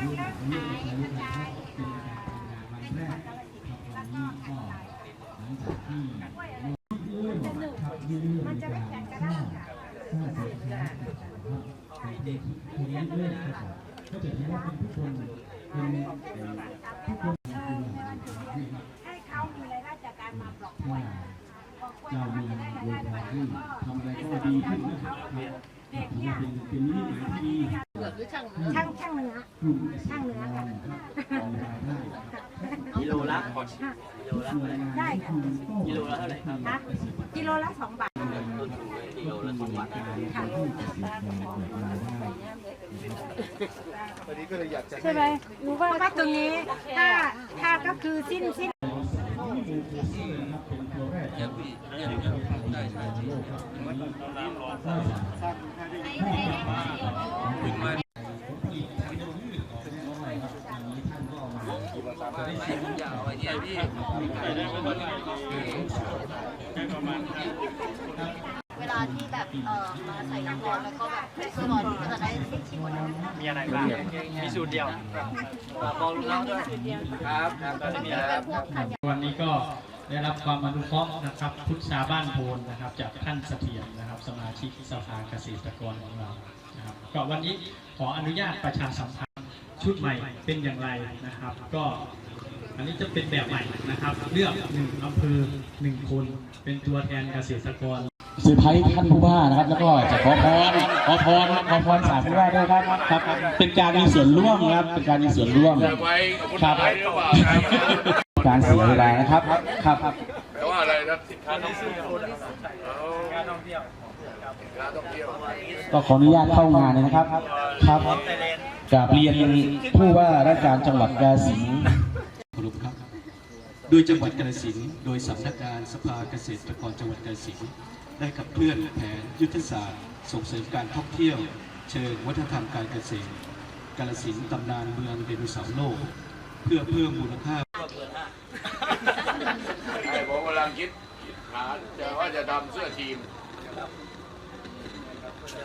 รับเลือกเลือกใช้ด้วยกันเพราะเป็นการทำงานวันแรกครับวันนี้ก็หลังจากที่เลื่อนครับเลื่อนมันจะไม่แข่งกันได้ค่ะถ้าสินค้าเป็นเด็กคนนี้เลื่อนครับก็จะถือว่าเป็นทุกคนเป็นทุกคนให้เขามีรายได้จากการมาปลอกถ้าเรามีเวลาที่ทำอะไรก็ดีขึ้นนะครับถือว่าเป็นเป็นนิมิตหมายที่ดี ช่างช่างเนื้อกลุ่มช่างเนื้อกันมีรายได้กิโลละกิโลละเท่าไหร่ได้ค่ะกิโลละเท่าไหร่ครับคะกิโลละสองบาทต้นทุนกิโลละสองบาทค่ะวันนี้ก็เลยอยากจะใช่ไหมรู้ว่าว่าตรงนี้ถ้าถ้าก็คือสิ้นสิ้น เวลาที่แบบเอ่อมาใส่น้ำร้อนแล้วก็แบบเพรสร้อนก็จะได้ที่หมดเลยมีอะไรบ้าง มีสูตรเดียวบอกลูกน้องด้วยครับครับก็มีเป็นพวกธัญวันนี้ก็ได้รับความอนุเคราะห์นะครับพุทธาบ้านโพนนะครับ จากท่านเสถียรนะครับ สมาชิกสภาเกษตรกรของเรานะครับก็วันนี้ขออนุญาตประชาสัมพันธ์ชุดใหม่เป็นอย่างไรนะครับ ก็ อันนี้จะเป็นแบบใหม่นะครับ เลือกหนึ่งอำเภอหนึ่งคน เป็นตัวแทนเกษตรกรเซอร์ไพรส์ท่านผู้ว่านะครับ แล้วก็จะขอพรขอพรขอพรสามผู้ว่าด้วยครับครับ เป็นการมีส่วนร่วมครับ เป็นการมีส่วนร่วมครับการเสียเวลานะครับครับแปลว่าอะไรนะการท่องเที่ยวกาท่องเที่ยวการท่องเที่ยวก็ขออนุญาตเข้างานเลยนะครับ ครับกราบเรียนผู้ว่าราชการจังหวัดกาฬสินธุ์ โดยจังหวัดกาฬสินธุ์โดยสำนักงานสภาเกษตรกรจังหวัดกาฬสินธุ์ได้ขับเคลื่อนแผนยุทธศาสตร์ ส่งเสริมการท่องเที่ยว เชิงวัฒนธรรมการเกษตรกาฬสินธุ์ตำนานเมืองไดโนเสาร์โลก เพื่อเพิ่มมูลค่าไอ้ผมกำลังคิดหาจะว่าจะทำเสื้อทีม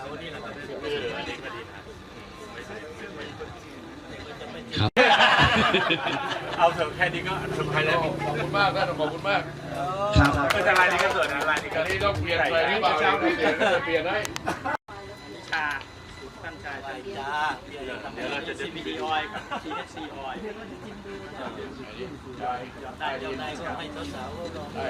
วันนี้เราจะอออันนี้ก็ดีนะ เอาเถอะแค่นี้ก็ทำไทยแล้วขอบคุณมากท่านขอบคุณมากครับก็จะรายนี้ก็สวยนะรายนี้ก็อันนี้ต้องเปลี่ยนไปหรือเปล่าเปลี่ยนเปลี่ยนให้ชาตั้งชาใจจ้าเดี๋ยวเราจะ CBD oil กับ THC oil ได้ได้เดี๋ยวได้ก็ให้สาวๆได้